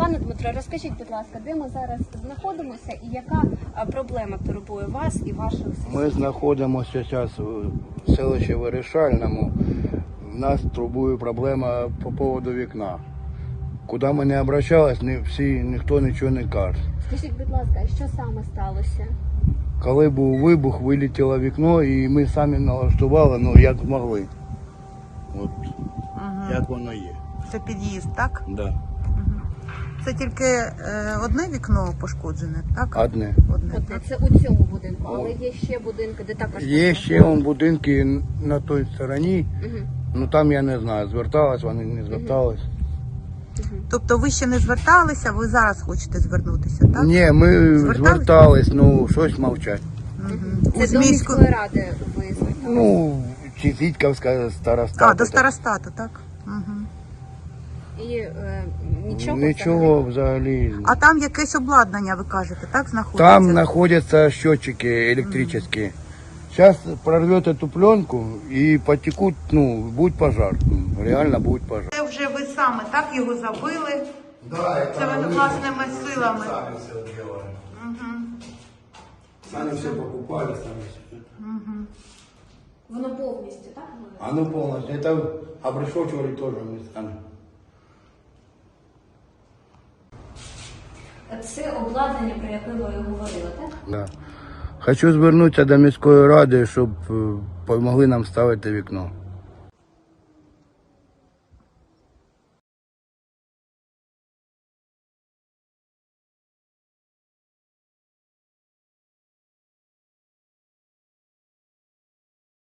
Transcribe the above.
Пане Дмитро, розкажіть, будь ласка, де ми зараз знаходимося і яка проблема турбує вас і ваших сусідів? Ми знаходимося зараз в селищі Вирішальному. Нас турбує проблема по поводу вікна. Куди ми не обращались, ні, всі, ніхто нічого не каже. Скажіть, будь ласка, що саме сталося? Коли був вибух, вилетіло вікно і ми самі налаштували, ну як змогли. От як воно є. Це під'їзд, так? Да. Це тільки е, одне вікно пошкоджене, так? Одне. Одне. От це у цьому будинку, але є ще будинки, де також Є ще он, будинки на той стороні, Мгм. ну там я не знаю, звертались, вони не звертались. Тобто ви ще не зверталися, ви зараз хочете звернутися, так? Ні, ми Звертались? звертались, ну щось мовчать. Мгм. Це У до міської ради ви зверталися? Ну, чи Фітьківська староста. А, до старостату, так? Угу І е, нічого? Нічого взагалі. А там якесь обладнання, ви кажете, так, знаходиться? Там знаходяться счетчики електрические. Сейчас прорвет эту пленку и потекут, ну, будет пожар. Реально будет пожар. Це вже ви саме, так, його забили? Да, Це ви власними силами. Сами все делали. Сами все покупали, сами все. Воно повністю, так? А ну полностью. Это обрешетчивали тоже мы сами. Це обладнання, про яке ви говорили, так? Да. Хочу звернутися до міської ради, щоб е, допомогли нам ставити вікно.